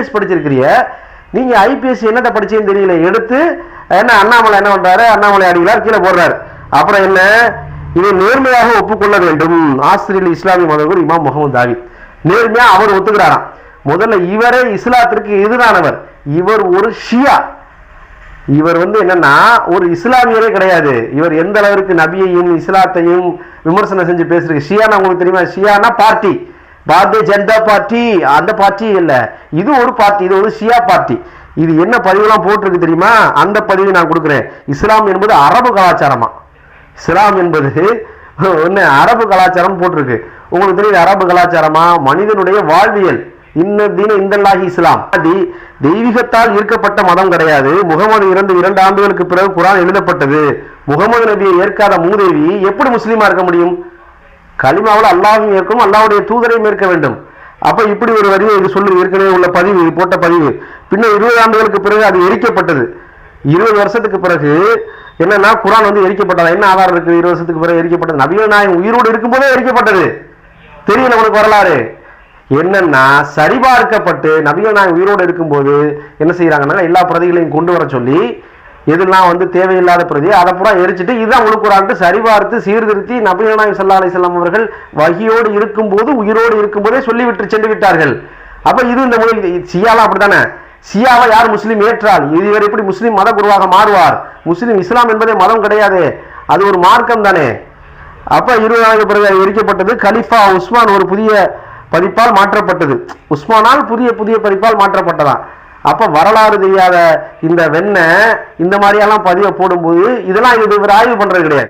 IPS படிச்சிருக்கிறிய நீங்க IPS என்னத்தை படிச்சேன்னு தெரியல. எடுத்து என்ன அண்ணாமலை என்ன பண்றாரு? அண்ணாமலை அடிகளார் கீழே போடுறாரு. அப்புறம் என்ன? இதை நேர்மையாக ஒப்புக்கொள்ள வேண்டும். ஆஸ்திரேலிய இஸ்லாமிய மதகுர் இமாம் முகமது தாவி நேர்மையா அவர் ஒத்துக்கிறாராம். முதல்ல இவரே இஸ்லாத்திற்கு எதிரானவர். இவர் ஒரு ஷியா. இவர் வந்து என்னன்னா ஒரு இஸ்லாமியரே கிடையாது. இவர் எந்த அளவிற்கு நபியையும் இஸ்லாத்தையும் விமர்சனம் செஞ்சு பேசுறது ஷியானா உங்களுக்கு தெரியுமா? ஷியானா பார்ட்டி. பாரதிய ஜனதா பார்ட்டி அந்த பார்ட்டி இல்ல. இது ஒரு பார்ட்டி இது ஒரு ஷியா பார்ட்டி. இது என்ன பதிவுலாம் போட்டிருக்கு தெரியுமா? அந்த பதிவு நான் கொடுக்குறேன். இஸ்லாம் என்பது அரபு கலாச்சாரமா? இஸ்லாம் என்பது என்ன அரபு கலாச்சாரம் போட்டிருக்கு. உங்களுக்கு தெரியுது அரபு கலாச்சாரமா? மனிதனுடைய வாழ்வியல். இன்ன தீன இந்தல்லாஹி இஸ்லாம். தி- தெய்வீகத்தால் ஈர்க்கப்பட்ட மதம் கிடையாது. முகமது இறந்து இரண்டு ஆண்டுகளுக்கு பிறகு குரான் எழுதப்பட்டது. முகமது நபியை ஏற்காத மூதேவி எப்படி முஸ்லீமா இருக்க முடியும்? கலிமாவில் அல்லாவும் ஏற்கும் அல்லாவுடைய தூதரையும் ஏற்க வேண்டும். அப்போ இப்படி ஒரு வரியை இது சொல்லு ஏற்கனவே உள்ள பதிவு போட்ட பதிவு. பின்னர் இருபது ஆண்டுகளுக்கு பிறகு அது எரிக்கப்பட்டது. இருபது வருஷத்துக்கு பிறகு என்னன்னா குரான் வந்து எரிக்கப்பட்டதா? என்ன ஆதாரம் இருக்குது? இருபது வருஷத்துக்கு பிறகு எரிக்கப்பட்டது? நபிகள் நாயகம் உயிரோடு இருக்கும்போதே எரிக்கப்பட்டது. தெரியல உனக்கு வரலாறு? என்னன்னா சரிபார்க்கப்பட்டு நபிகள் நாயகம் உயிரோடு இருக்கும்போது என்ன செய்யறாங்கன்னா எல்லா பிரதிகளையும் கொண்டு வர சொல்லி எதெல்லாம் வந்து தேவையில்லாத பிரதி அதை பூரா எரிச்சிட்டு இதுதான் உழுக்குறான்ட்டு சரிபார்த்து சீர்திருத்தி நபிகள் சல்லா ஸல்லல்லாஹு அவர்கள் வகியோடு இருக்கும்போது உயிரோடு இருக்கும்போதே சொல்லிவிட்டு சென்று விட்டார்கள். அப்போ இது இந்த மொழி சியாலாம் அப்படித்தானே? சியாவை யார் முஸ்லீம் ஏற்றால்? இதுவரை எப்படி முஸ்லீம் மத குருவாக மாறுவார்? முஸ்லீம் இஸ்லாம் என்பதே மதம் கிடையாது. அது ஒரு மார்க்கம் தானே. அப்போ இருபது பிறகு எரிக்கப்பட்டது. கலிஃபா உஸ்மான் ஒரு புதிய பதிப்பால் மாற்றப்பட்டது. உஸ்மானால் புதிய புதிய பதிப்பால் மாற்றப்பட்டதான் அப்போ வரலாறு தெரியாத இந்த வெண்ணெய் இந்த மாதிரியெல்லாம் பதிவை போடும்போது இதெல்லாம் இது இவர் ஆய்வு பண்ணுறது கிடையாது.